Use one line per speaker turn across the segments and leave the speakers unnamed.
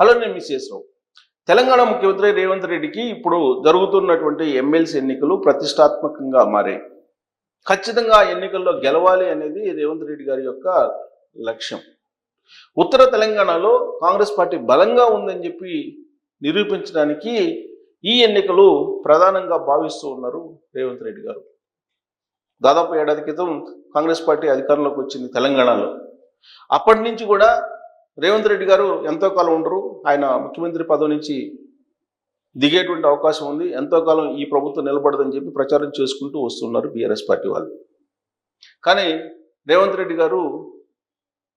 అలానే మిస్సెస్ రావు తెలంగాణ ముఖ్యమంత్రి రేవంత్ రెడ్డికి ఇప్పుడు జరుగుతున్నటువంటి ఎమ్మెల్సీ ఎన్నికలు ప్రతిష్టాత్మకంగా మారాయి. ఖచ్చితంగా ఆ ఎన్నికల్లో గెలవాలి అనేది రేవంత్ రెడ్డి గారి యొక్క లక్ష్యం. ఉత్తర తెలంగాణలో కాంగ్రెస్ పార్టీ బలంగా ఉందని చెప్పి నిరూపించడానికి ఈ ఎన్నికలు ప్రధానంగా భావిస్తూ ఉన్నారు రేవంత్ రెడ్డి గారు. దాదాపు ఏడాది క్రితం కాంగ్రెస్ పార్టీ అధికారంలోకి వచ్చింది తెలంగాణలో. అప్పటి నుంచి కూడా రేవంత్ రెడ్డి గారు ఎంతో కాలం ఉండరు. ఆయన ముఖ్యమంత్రి పదవి నుంచి దిగేటువంటి అవకాశం ఉంది. ఎంతో కాలం ఈ ప్రభుత్వం నిలబడదని చెప్పి ప్రచారం చేసుకుంటూ వస్తున్నారు బీఆర్ఎస్ పార్టీ వాళ్ళు. కానీ రేవంత్ రెడ్డి గారు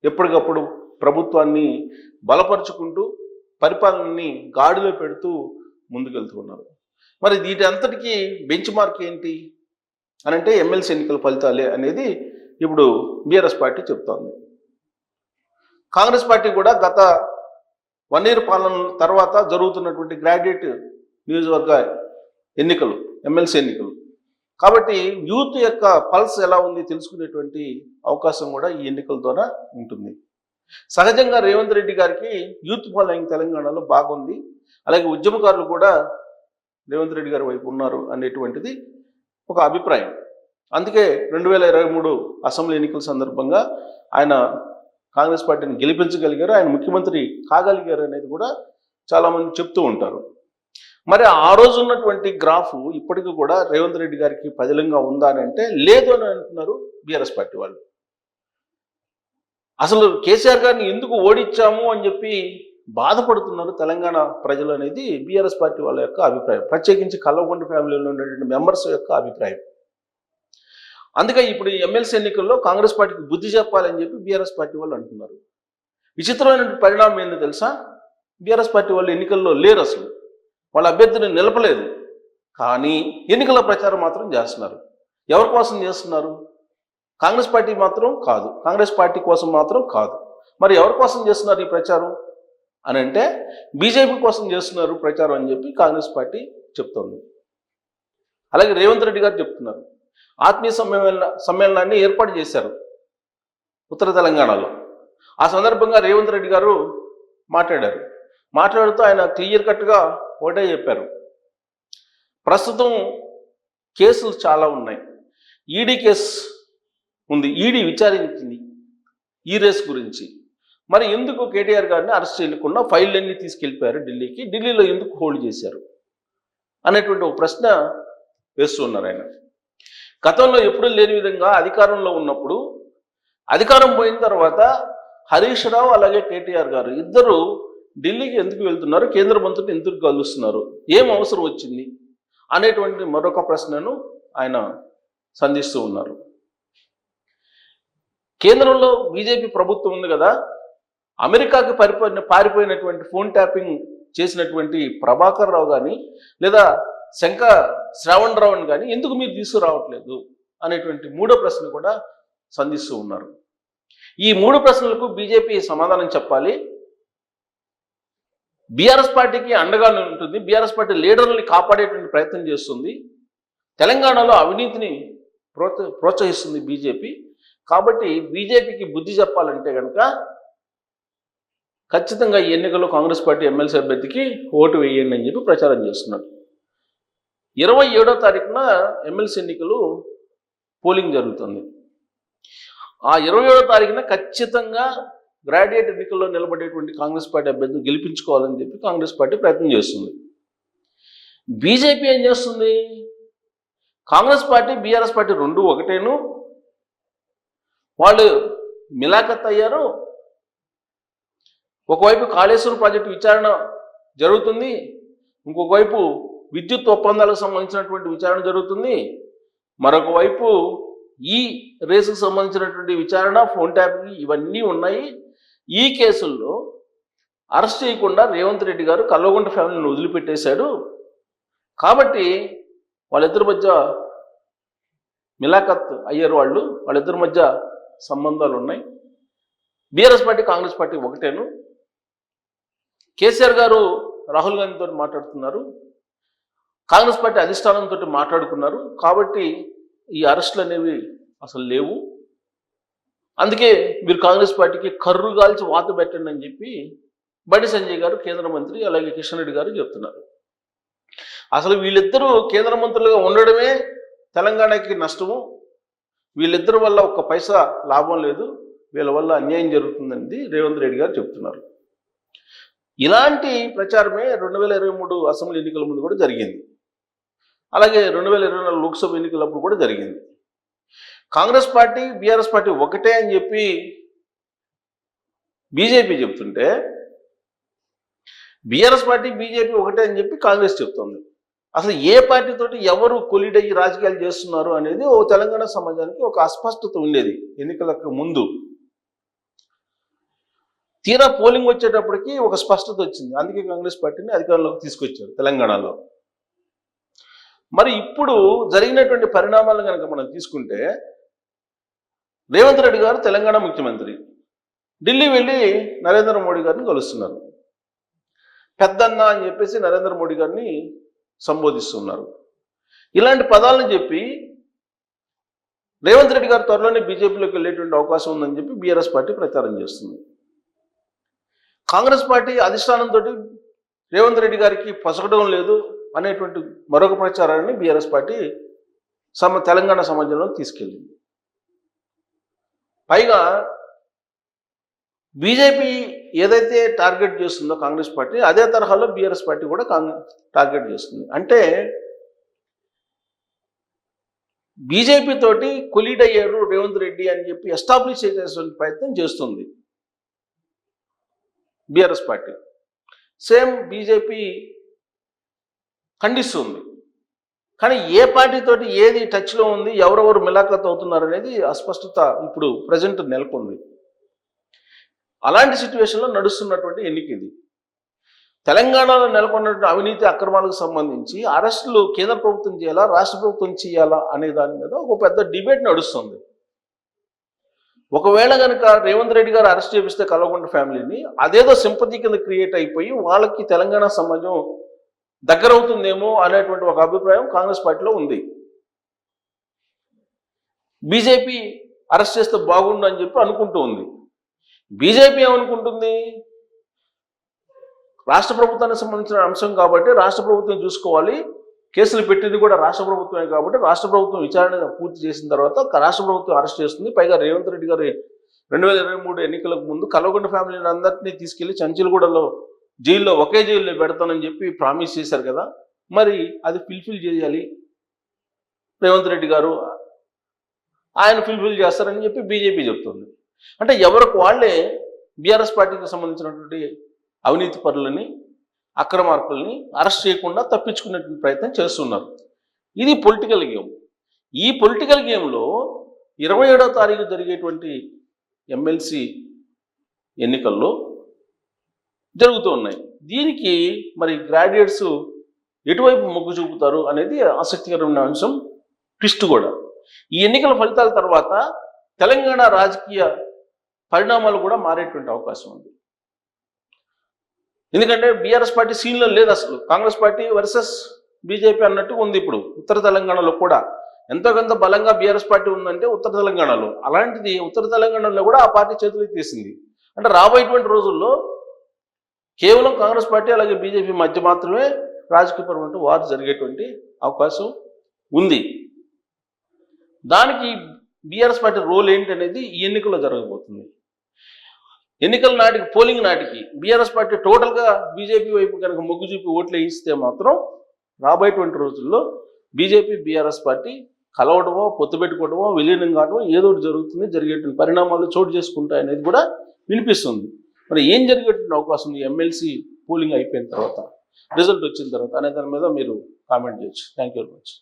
ఎప్పటికప్పుడు ప్రభుత్వాన్ని బలపరుచుకుంటూ పరిపాలనని గాడిలో పెడుతూ ముందుకెళ్తూ ఉన్నారు. మరి వీటి అంతటికీ బెంచ్ మార్క్ ఏంటి? అని అంటే ఎమ్మెల్సీ ఎన్నికల ఫలితాలే అనేది ఇప్పుడు బీఆర్ఎస్ పార్టీ చెప్తోంది. కాంగ్రెస్ పార్టీ కూడా గత వన్ ఇయర్ పాలన తర్వాత జరుగుతున్నటువంటి గ్రాడ్యుయేట్ నియోజకవర్గ ఎన్నికలు ఎమ్మెల్సీ ఎన్నికలు. కాబట్టి యూత్ యొక్క పల్స్ ఎలా ఉంది తెలుసుకునేటువంటి అవకాశం కూడా ఈ ఎన్నికల ద్వారా ఉంటుంది. సహజంగా రేవంత్ రెడ్డి గారికి యూత్ ఫాలోయింగ్ తెలంగాణలో బాగుంది. అలాగే ఉద్యమకారులు కూడా రేవంత్ రెడ్డి గారి వైపు ఉన్నారు అనేటువంటిది ఒక అభిప్రాయం. అందుకే రెండు వేల ఇరవై మూడు అసెంబ్లీ ఎన్నికల సందర్భంగా ఆయన కాంగ్రెస్ పార్టీని గెలిపించగలిగారు ఆయన ముఖ్యమంత్రి కాగలిగారు అనేది కూడా చాలామంది చెప్తూ ఉంటారు. మరి ఆ రోజు ఉన్నటువంటి గ్రాఫ్ ఇప్పటికీ కూడా రేవంత్ రెడ్డి గారికి పదిలంగా ఉందా అని అంటే లేదు అని అంటున్నారు బీఆర్ఎస్ పార్టీ వాళ్ళు. అసలు కేసీఆర్ గారిని ఎందుకు ఓడించాము అని చెప్పి బాధపడుతున్నారు తెలంగాణ ప్రజలు అనేది బీఆర్ఎస్ పార్టీ వాళ్ళ యొక్క అభిప్రాయం. ప్రత్యేకించి కల్వకుంట ఫ్యామిలీలో ఉన్నటువంటి మెంబర్స్ యొక్క అభిప్రాయం. అందుకే ఇప్పుడు ఎమ్మెల్సీ ఎన్నికల్లో కాంగ్రెస్ పార్టీకి బుద్ధి చెప్పాలని చెప్పి బీఆర్ఎస్ పార్టీ వాళ్ళు అంటున్నారు. విచిత్రమైన పరిణామం ఏందో తెలుసా? బీఆర్ఎస్ పార్టీ వాళ్ళు ఎన్నికల్లో లేరు అసలు. వాళ్ళ అభ్యర్థిని నిలపలేదు. కానీ ఎన్నికల ప్రచారం మాత్రం చేస్తున్నారు. ఎవరి కోసం చేస్తున్నారు? కాంగ్రెస్ పార్టీ మాత్రం కాదు. కాంగ్రెస్ పార్టీ కోసం మాత్రం కాదు. మరి ఎవరి కోసం చేస్తున్నారు ఈ ప్రచారం? అని అంటే బీజేపీ కోసం చేస్తున్నారు ప్రచారం అని చెప్పి కాంగ్రెస్ పార్టీ చెప్తోంది. అలాగే రేవంత్ రెడ్డి గారు చెప్తున్నారు. ఆత్మీయ సమ్మేళన సమ్మేళనాన్ని ఏర్పాటు చేశారు ఉత్తర తెలంగాణలో. ఆ సందర్భంగా రేవంత్ రెడ్డి గారు మాట్లాడారు. మాట్లాడుతూ ఆయన క్లియర్ కట్గా ఒకటే చెప్పారు. ప్రస్తుతం కేసులు చాలా ఉన్నాయి. ఈడీ కేసు ఉంది. ఈడీ విచారించింది ఈ రేస్ గురించి. మరి ఎందుకు కేటీఆర్ గారిని అరెస్ట్ చేయకుండా ఫైళ్ళన్నీ తీసుకెళ్ళిపోయారు ఢిల్లీకి? ఢిల్లీలో ఎందుకు హోల్డ్ చేశారు? అనేటువంటి ఒక ప్రశ్న వేస్తున్నారు ఆయన. గతంలో ఎప్పుడూ లేని విధంగా అధికారంలో ఉన్నప్పుడు అధికారం పోయిన తర్వాత హరీష్ రావు అలాగే కేటీఆర్ గారు ఇద్దరు ఢిల్లీకి ఎందుకు వెళ్తున్నారు? కేంద్ర మంత్రిని ఎందుకు కలుస్తున్నారు? ఏం అవసరం వచ్చింది? అనేటువంటి మరొక ప్రశ్నను ఆయన సంధిస్తూ ఉన్నారు. కేంద్రంలో బీజేపీ ప్రభుత్వం ఉంది కదా అమెరికాకి పరిపోయిన పారిపోయినటువంటి ఫోన్ ట్యాపింగ్ చేసినటువంటి ప్రభాకర్ రావు కానీ లేదా శంక శ్రావణ్ రావుని కానీ ఎందుకు మీరు తీసుకురావట్లేదు? అనేటువంటి మూడో ప్రశ్న కూడా సంధిస్తూ ఉన్నారు. ఈ మూడు ప్రశ్నలకు బీజేపీ సమాధానం చెప్పాలి. బీఆర్ఎస్ పార్టీకి అండగా ఉంటుంది. బీఆర్ఎస్ పార్టీ లీడర్ని కాపాడేటువంటి ప్రయత్నం చేస్తుంది. తెలంగాణలో అవినీతిని ప్రోత్స ప్రోత్సహిస్తుంది బీజేపీ. కాబట్టి బీజేపీకి బుద్ధి చెప్పాలంటే కనుక ఖచ్చితంగా ఈ ఎన్నికల్లో కాంగ్రెస్ పార్టీ ఎమ్మెల్సీ అభ్యర్థికి ఓటు వేయండి అని చెప్పి ప్రచారం చేస్తున్నారు. ఇరవై ఏడో తారీఖున ఎమ్మెల్సీ ఎన్నికలు పోలింగ్ జరుగుతుంది. ఆ ఇరవై ఏడో తారీఖున ఖచ్చితంగా గ్రాడ్యుయేట్ ఎన్నికల్లో నిలబడేటువంటి కాంగ్రెస్ పార్టీ అభ్యర్థులు గెలిపించుకోవాలని చెప్పి కాంగ్రెస్ పార్టీ ప్రయత్నం చేస్తుంది. బీజేపీ ఏం చేస్తుంది? కాంగ్రెస్ పార్టీ బీఆర్ఎస్ పార్టీ రెండు ఒకటేను. వాళ్ళు మిలాఖత్ అయ్యారు. ఒకవైపు కాళేశ్వరం ప్రాజెక్టు విచారణ జరుగుతుంది. ఇంకొకవైపు విద్యుత్ ఒప్పందాలకు సంబంధించినటువంటి విచారణ జరుగుతుంది. మరొక వైపు ఈ రేసుకు సంబంధించినటువంటి విచారణ ఫోన్ ట్యాపింగ్ ఇవన్నీ ఉన్నాయి. ఈ కేసుల్లో అరెస్ట్ చేయకుండా రేవంత్ రెడ్డి గారు కల్వగుంట ఫ్యామిలీని వదిలిపెట్టేశాడు. కాబట్టి వాళ్ళిద్దరి మధ్య మిలాఖత్ అయ్యారు వాళ్ళు. వాళ్ళిద్దరి మధ్య సంబంధాలు ఉన్నాయి. బీఆర్ఎస్ పార్టీ కాంగ్రెస్ పార్టీ ఒకటేను. కేసీఆర్ గారు రాహుల్ గాంధీతో మాట్లాడుతున్నారు. కాంగ్రెస్ పార్టీ అధిష్టానంతో మాట్లాడుకున్నారు. కాబట్టి ఈ అరెస్టులు అనేవి అసలు లేవు. అందుకే మీరు కాంగ్రెస్ పార్టీకి కర్రు గాల్చి వాత పెట్టండి అని చెప్పి బండి సంజయ్ గారు కేంద్ర మంత్రి అలాగే కిషన్ రెడ్డి గారు చెప్తున్నారు. అసలు వీళ్ళిద్దరూ కేంద్ర మంత్రులుగా ఉండడమే తెలంగాణకి నష్టము. వీళ్ళిద్దరి వల్ల ఒక్క పైసా లాభం లేదు. వీళ్ళ వల్ల అన్యాయం జరుగుతుందని రేవంత్ రెడ్డి గారు చెప్తున్నారు. ఇలాంటి ప్రచారమే రెండు వేల ఇరవై మూడు అసెంబ్లీ ఎన్నికల ముందు కూడా జరిగింది. అలాగే రెండు వేల ఇరవై నాలుగు లోక్సభ ఎన్నికలప్పుడు కూడా జరిగింది. కాంగ్రెస్ పార్టీ బీఆర్ఎస్ పార్టీ ఒకటే అని చెప్పి బీజేపీ చెప్తుంటే బీఆర్ఎస్ పార్టీ బీజేపీ ఒకటే అని చెప్పి కాంగ్రెస్ చెప్తుంది. అసలు ఏ పార్టీతోటి ఎవరు కొలిడ్ అయ్యి రాజకీయాలు చేస్తున్నారు అనేది ఓ తెలంగాణ సమాజానికి ఒక అస్పష్టత ఉండేది ఎన్నికలకు ముందు. తీరా పోలింగ్ వచ్చేటప్పటికి ఒక స్పష్టత వచ్చింది. అందుకే కాంగ్రెస్ పార్టీని అధికారంలోకి తీసుకొచ్చారు తెలంగాణలో. మరి ఇప్పుడు జరిగినటువంటి పరిణామాలను కనుక మనం తీసుకుంటే రేవంత్ రెడ్డి గారు తెలంగాణ ముఖ్యమంత్రి. ఢిల్లీ వెళ్ళి నరేంద్ర మోడీ గారిని కలుస్తున్నారు. పెద్దన్న అని చెప్పేసి నరేంద్ర మోడీ గారిని సంబోధిస్తున్నారు. ఇలాంటి పదాలను చెప్పి రేవంత్ రెడ్డి గారు త్వరలోనే బీజేపీలోకి వెళ్ళేటువంటి అవకాశం ఉందని చెప్పి బీఆర్ఎస్ పార్టీ ప్రచారం చేస్తుంది. కాంగ్రెస్ పార్టీ అధిష్టానంతో రేవంత్ రెడ్డి గారికి పసగడం లేదు. అనేటువంటి మరొక ప్రచారాన్ని బీఆర్ఎస్ పార్టీ సమ తెలంగాణ సమాజంలో తీసుకెళ్ళింది. పైగా బీజేపీ ఏదైతే టార్గెట్ చేస్తుందో కాంగ్రెస్ పార్టీ అదే తరహాలో బీఆర్ఎస్ పార్టీ కూడా కాంగ్రెస్ టార్గెట్ చేస్తుంది. అంటే బీజేపీ తోటి కొలీడ్ అయ్యారు రేవంత్ రెడ్డి అని చెప్పి ఎస్టాబ్లిష్ చేసేటువంటి ప్రయత్నం చేస్తుంది బీఆర్ఎస్ పార్టీ. సేమ్ బీజేపీ ఖండిస్తుంది. కానీ ఏ పార్టీతోటి ఏది టచ్లో ఉంది ఎవరెవరు మిలాఖత్ అవుతున్నారు అనేది అస్పష్టత ఇప్పుడు ప్రజెంట్ నెలకొంది. అలాంటి సిచ్యువేషన్లో నడుస్తున్నటువంటి ఎన్నిక ఇది. తెలంగాణలో నెలకొన్నటువంటి అవినీతి అక్రమాలకు సంబంధించి అరెస్టులు కేంద్ర ప్రభుత్వం చేయాలా రాష్ట్ర ప్రభుత్వం చేయాలా అనే దాని మీద ఒక పెద్ద డిబేట్ నడుస్తుంది. ఒకవేళ కనుక రేవంత్ రెడ్డి గారు అరెస్ట్ చేపిస్తే కలవకుండా ఫ్యామిలీని అదేదో సింపతి కింద క్రియేట్ అయిపోయి వాళ్ళకి తెలంగాణ సమాజం దగ్గరవుతుందేమో అనేటువంటి ఒక అభిప్రాయం కాంగ్రెస్ పార్టీలో ఉంది. బీజేపీ అరెస్ట్ చేస్తే బాగుండు అని చెప్పి అనుకుంటూ ఉంది. బీజేపీ ఏమనుకుంటుంది? రాష్ట్ర ప్రభుత్వానికి సంబంధించిన అంశం కాబట్టి రాష్ట్ర ప్రభుత్వం చూసుకోవాలి. కేసులు పెట్టింది కూడా రాష్ట్ర ప్రభుత్వమే కాబట్టి రాష్ట్ర ప్రభుత్వం విచారణ పూర్తి చేసిన తర్వాత రాష్ట్ర ప్రభుత్వం అరెస్ట్ చేస్తుంది. పైగా రేవంత్ రెడ్డి గారు రెండు వేల ఇరవై మూడు ఎన్నికలకు ముందు కల్వకుంట్ల ఫ్యామిలీని అందరినీ తీసుకెళ్ళి చంచలగూడలో జైల్లో ఒకే జైల్లో పెడతానని చెప్పి ప్రామిస్ చేశారు కదా మరి అది ఫిల్ఫిల్ చేయాలి? రేవంత్ రెడ్డి గారు ఆయన ఫిల్ఫిల్ చేస్తారని చెప్పి బీజేపీ చెప్తుంది. అంటే ఎవరికి వాళ్ళే బీఆర్ఎస్ పార్టీకి సంబంధించినటువంటి అవినీతి పరులని అక్రమార్కుల్ని అరెస్ట్ చేయకుండా తప్పించుకునేటువంటి ప్రయత్నం చేస్తున్నారు. ఇది పొలిటికల్ గేమ్ ఈ పొలిటికల్ గేమ్లో ఇరవై ఏడో తారీఖు జరిగేటువంటి ఎమ్మెల్సీ ఎన్నికల్లో జరుగుతూ ఉన్నాయి. దీనికి మరి గ్రాడ్యుయేట్స్ ఎటువైపు మొగ్గు చూపుతారు అనేది ఆసక్తికరమైన అంశం ట్విస్ట్ కూడా. ఈ ఎన్నికల ఫలితాల తర్వాత తెలంగాణ రాజకీయ పరిణామాలు కూడా మారేటువంటి అవకాశం ఉంది. ఎందుకంటే బీఆర్ఎస్ పార్టీ సీన్లో లేదు అసలు. కాంగ్రెస్ పార్టీ వర్సెస్ బీజేపీ అన్నట్టు ఉంది ఇప్పుడు. ఉత్తర తెలంగాణలో కూడా ఎంతో కొంత బలంగా బీఆర్ఎస్ పార్టీ ఉందంటే ఉత్తర తెలంగాణలో. అలాంటిది ఉత్తర తెలంగాణలో కూడా ఆ పార్టీ చేతులకు తీసింది అంటే రాబోయేటువంటి రోజుల్లో కేవలం కాంగ్రెస్ పార్టీ అలాగే బీజేపీ మధ్య మాత్రమే రాజకీయపరమైన వారు జరిగేటువంటి అవకాశం ఉంది. దానికి బీఆర్ఎస్ పార్టీ రోల్ ఏంటనేది ఈ ఎన్నికల్లో జరగబోతుంది. ఎన్నికల నాటికి పోలింగ్ నాటికి బీఆర్ఎస్ పార్టీ టోటల్గా బీజేపీ వైపు కనుక మొగ్గు చూపి ఓట్లు వేయిస్తే మాత్రం రాబోయేటువంటి రోజుల్లో బీజేపీ బీఆర్ఎస్ పార్టీ కలవడమో పొత్తు పెట్టుకోవడమో విలీనం కావడమో ఏదో ఒకటి జరుగుతుంది జరిగేటువంటి పరిణామాలు చోటు చేసుకుంటాయి అనేది కూడా వినిపిస్తుంది. మరి ఏం జరిగేటువంటి అవకాశం ఉంది? ఎమ్మెల్సీ పోలింగ్ అయిపోయిన తర్వాత రిజల్ట్ వచ్చిన తర్వాత అనే దాని మీద మీరు కామెంట్ చేయొచ్చు. Thank you very much